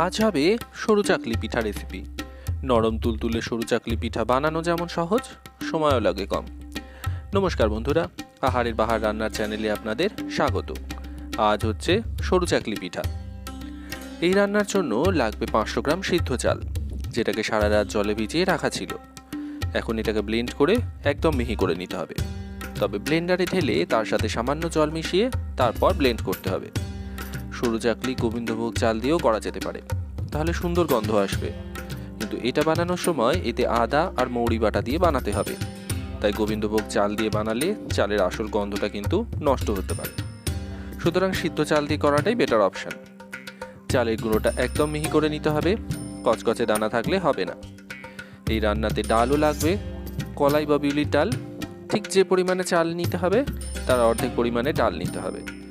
আজ হবে সরু চাকলি পিঠা রেসিপি নরম তুলতুলে সরু চাকলি পিঠা বানানো যেমন সহজ, সময়ও লাগে কম। নমস্কার বন্ধুরা আহারের বাহার রান্নার চ্যানেলে আপনাদের স্বাগত। আজ হচ্ছে সরু চাকলি পিঠা। এই রান্নার জন্য লাগবে পাঁচশো গ্রাম সিদ্ধ চাল, যেটাকে সারা রাত জলে ভিজিয়ে রাখা ছিল। এখন এটাকে ব্লেন্ড করে একদম মিহি করে নিতে হবে। তবে ব্লেন্ডারে ঢেলে তার সাথে সামান্য জল মিশিয়ে তারপর ব্লেন্ড করতে হবে। সরু চাকলি গোবিন্দভোগ চাল দিয়েও করা যেতে পারে। তাহলে সুন্দর গন্ধ আসবে। কিন্তু এটা বানানোর সময় এতে আদা আর মৌরি বাটা দিয়ে বানাতে হবে। তাই গোবিন্দভোগ চাল দিয়ে বানালে চালের আসল গন্ধটা কিন্তু নষ্ট হতে পারে। সুতরাং সিদ্ধ চাল দিয়ে করাটাই বেটার অপশন চালের গুঁড়োটা একদম মিহি করে নিতে হবে। কচকচে দানা থাকলে হবে না। এই রান্নাতে ডালও লাগবে। কলাই বা বিউলির ডাল ঠিক যে পরিমাণে চাল নিতে হবে, তার অর্ধেক পরিমাণে ডাল নিতে হবে।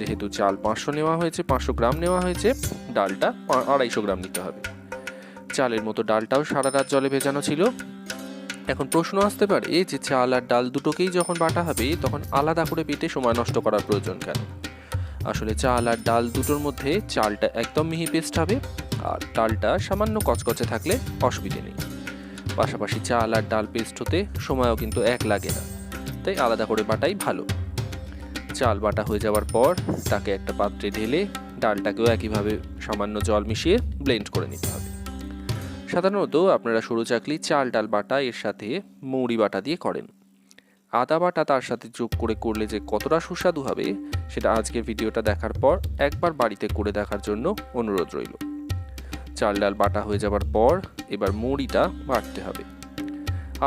যেহেতু চাল পাঁচশো নেওয়া হয়েছে, পাঁচশো গ্রাম নেওয়া হয়েছে, ডালটা আড়াইশো গ্রাম নিতে হবে। চালের মতো ডালটাও সারা রাত জলে ভেজানো ছিল। এখন প্রশ্ন আসতে পারে যে চাল আর ডাল দুটোকেই যখন বাটা হবে, তখন আলাদা করে পেটে সময় নষ্ট করার প্রয়োজন কেন? আসলে চাল আর ডাল দুটোর মধ্যে চালটা একদম মিহি পেস্ট হবে, আর ডালটা সামান্য কচকচে থাকলে অসুবিধে নেই। পাশাপাশি চাল আর ডাল পেস্ট হতে সময়ও কিন্তু এক লাগে না। তাই আলাদা করে বাটাই ভালো। চাল বাটা হয়ে যাওয়ার পর তাকে একটা পাত্রে ঢেলে ডালটাকেও একইভাবে সামান্য জল মিশিয়ে ব্লেন্ড করে নিতে হবে। সাধারণত আপনারা সরু চাকলি চাল ডাল বাটা এর সাথে মৌরি বাটা দিয়ে করেন। আদা বাটা তার সাথে যোগ করে করলে যে কতটা সুস্বাদু হবে সেটা আজকের ভিডিওটা দেখার পর একবার বাড়িতে করে দেখার জন্য অনুরোধ রইল। চাল ডাল বাটা হয়ে যাবার পর এবার মুড়িটা বাটতে হবে।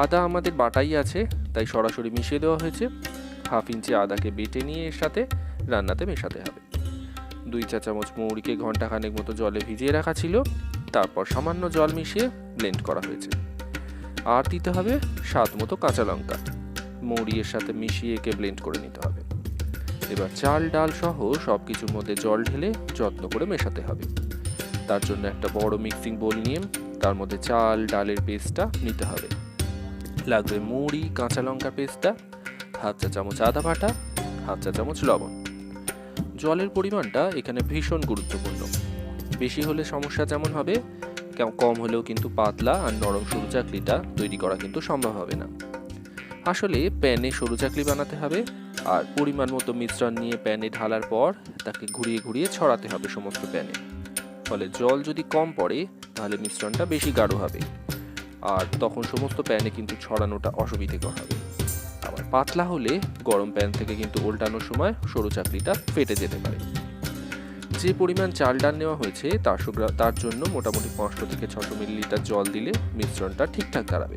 আদা আমাদের বাটাই আছে, তাই সরাসরি মিশিয়ে দেওয়া হয়েছে। হাফ ইঞ্চি আদাকে বেটে নিয়ে এর সাথে রান্নাতে মেশাতে হবে। দুই চা চামচ মৌরিকে ঘন্টাখানেক মতো জলে ভিজিয়ে রাখা ছিল, তারপর সামান্য জল মিশিয়ে ব্লেন্ড করা হয়েছে। আর দিতে হবে স্বাদ মতো কাঁচা লঙ্কা। মৌরি এর সাথে মিশিয়ে একে ব্লেন্ড করে নিতে হবে। এবার চাল, ডাল সহ সব কিছুর মধ্যে জল ঢেলে যত্ন করে মেশাতে হবে। তার জন্য একটা বড় মিক্সিং বোল নিয়ে তার মধ্যে চাল, ডালের পেস্টটা নিতে হবে। লাগবে মুড়ি কাঁচা লঙ্কা পেস্টটা হাফ চা চামচ আদা বাটা, হাফ চা চামচ লবণ। জলের পরিমাণটা এখানে ভীষণ গুরুত্বপূর্ণ। বেশি হলে সমস্যা যেমন হবে কেম- হলেও কিন্তু পাতলা আর নরম সরু চাকলিটা তৈরি করা কিন্তু সম্ভব হবে না। আসলে প্যানে সরু চাকলি বানাতে হবে আর পরিমাণ মতো মিশ্রণ নিয়ে প্যানে ঢালার পর তাকে ঘুরিয়ে ঘুরিয়ে ছড়াতে হবে সমস্ত প্যানে। ফলে জল যদি কম পড়ে, তাহলে মিশ্রণটা বেশি গাঢ় হবে। আর তখন সমস্ত প্যানে কিন্তু ছড়ানোটা অসুবিধেকর হবে। পাতলা হলে গরম প্যান থেকে কিন্তু উল্টানোর সময় সরু চাকলিটা ফেটে যেতে পারে। যে পরিমাণ চাল ডাল নেওয়া হয়েছে, তার সুগ্রা- তার জন্য মোটামুটি পাঁচশো থেকে ছশো মিলিলিটার জল দিলে মিশ্রণটা ঠিকঠাক দাঁড়াবে।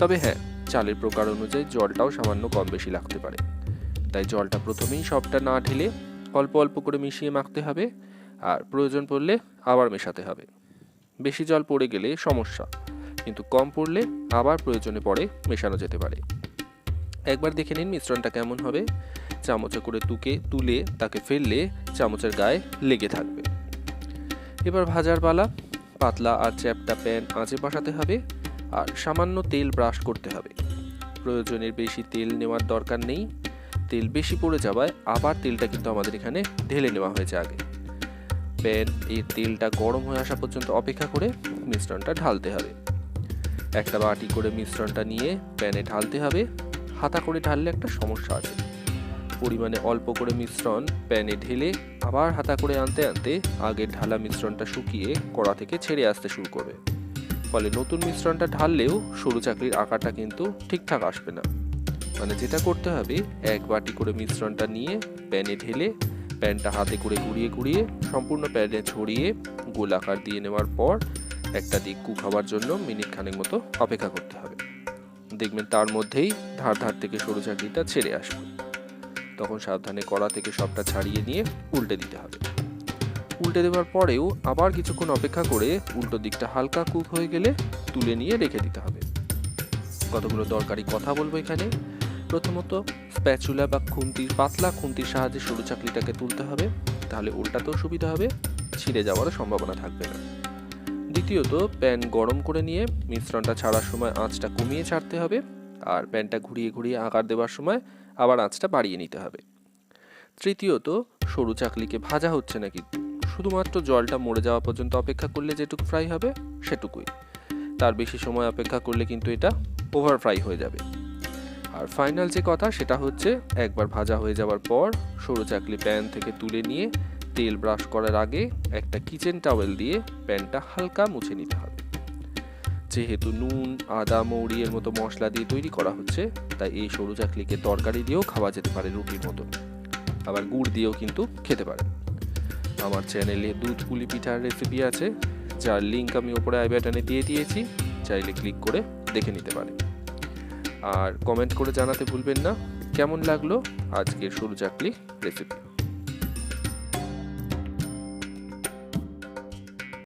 তবে হ্যাঁ চালের প্রকার অনুযায়ী জলটাও সামান্য কম বেশি লাগতে পারে। তাই জলটা প্রথমেই সবটা না ঢেলে অল্প অল্প করে মিশিয়ে মাখতে হবে, আর প্রয়োজন পড়লে আবার মেশাতে হবে। বেশি জল পড়ে গেলে সমস্যা, কিন্তু কম পড়লে আবার প্রয়োজনে পড়ে মেশানো যেতে পারে। একবার দেখে নিন মিশ্রণটা কেমন হবে। চামচে করে তুকে, তুলে তাকে ফেললে চামচের গায়ে লেগে থাকবে। এবার ভাজার পালা, পাতলা আর চ্যাপটা প্যান আঁচে বসাতে হবে আর সামান্য তেল ব্রাশ করতে হবে। প্রয়োজনের বেশি তেল নেওয়ার দরকার নেই। তেল বেশি পড়ে যাওয়ায় আবার তেলটা কিন্তু আমাদের এখানে ঢেলে নেওয়া হয়েছে আগে। প্যান এই তেলটা গরম হয়ে আসা পর্যন্ত অপেক্ষা করে মিশ্রণটা ঢালতে হবে। একটা বাটি করে মিশ্রণটা নিয়ে প্যানে ঢালতে হবে। হাতা করে ঢাললে একটা সমস্যা আছে পরিমাণে অল্প করে মিশ্রণ প্যানে ঢেলে আবার হাতা করে আনতে আনতে আগের ঢালা মিশ্রণটা শুকিয়ে কড়া থেকে ছেড়ে আসতে শুরু করবে ফলে নতুন মিশ্রণটা ঢাললেও সরু চাকরির আকারটা কিন্তু ঠিকঠাক আসবে না। মানে যেটা করতে হবে, এক বাটি করে মিশ্রণটা নিয়ে প্যানে ঢেলে প্যানটা হাতে করে ঘুরিয়ে ঘুরিয়ে সম্পূর্ণ প্যানে ছড়িয়ে গোল আকার দিয়ে নেওয়ার পর একটা দিক কুক হওয়ার জন্য মিনিট খানেক মতো অপেক্ষা করতে হবে। দেখবেন তার মধ্যেই ধার ধার থেকে সরু চাকরিটা ছেড়ে আসবে। তখন সাবধানে কড়া থেকে সবটা ছাড়িয়ে নিয়ে উল্টে দিতে হবে। উল্টে দেওয়ার পরেও আবার কিছুক্ষণ অপেক্ষা করে উল্টো দিকটা হালকা কুক হয়ে গেলে তুলে নিয়ে রেখে দিতে হবে। কতগুলো দরকারি কথা বলব এখানে। প্রথমত, স্প্যাচুলা বা খুন্তির, পাতলা খুন্তির সাহায্যে সরু চাকরিটাকে তুলতে হবে। তাহলে উল্টাতেও সুবিধা হবে, ছিঁড়ে যাওয়ারও সম্ভাবনা থাকবে না। দ্বিতীয়ত, প্যান গরম করে নিয়ে মিশ্রণটা ছাড়ার সময় আঁচটা কমিয়ে ছাড়তে হবে আর প্যানটা ঘুরিয়ে ঘুরিয়ে আকার দেওয়ার সময় আবার আঁচটা বাড়িয়ে নিতে হবে। তৃতীয়ত, সরু চাকলিকে ভাজা হচ্ছে নাকি? শুধুমাত্র জলটা মরে যাওয়া পর্যন্ত অপেক্ষা করলে যেটুকু ফ্রাই হবে, সেটুকুই। তার বেশি সময় অপেক্ষা করলে কিন্তু এটা ওভার ফ্রাই হয়ে যাবে। আর ফাইনাল যে কথা, সেটা হচ্ছে একবার ভাজা হয়ে যাওয়ার পর সরু চাকলি প্যান থেকে তুলে নিয়ে তেল ব্রাশ করার আগে একটা কিচেন টাওয়েল দিয়ে প্যানটা হালকা মুছে নিতে হবে। যেহেতু নুন, আদা, মৌরি এর মতো মশলা দিয়ে তৈরি করা হচ্ছে, তাই এই সরু চাকলিকে তরকারি দিয়েও খাওয়া যেতে পারে রুটির মতো। আবার গুড় দিয়েও কিন্তু খেতে পারেন আমার চ্যানেলে দুধ পুলি পিঠার রেসিপি আছে, যার লিঙ্ক আমি ওপরে আই বাটনে দিয়ে দিয়েছি, চাইলে ক্লিক করে দেখে নিতে পারেন আর কমেন্ট করে জানাতে ভুলবেন না। কেমন লাগল আজকের সরু চাকলি রেসিপি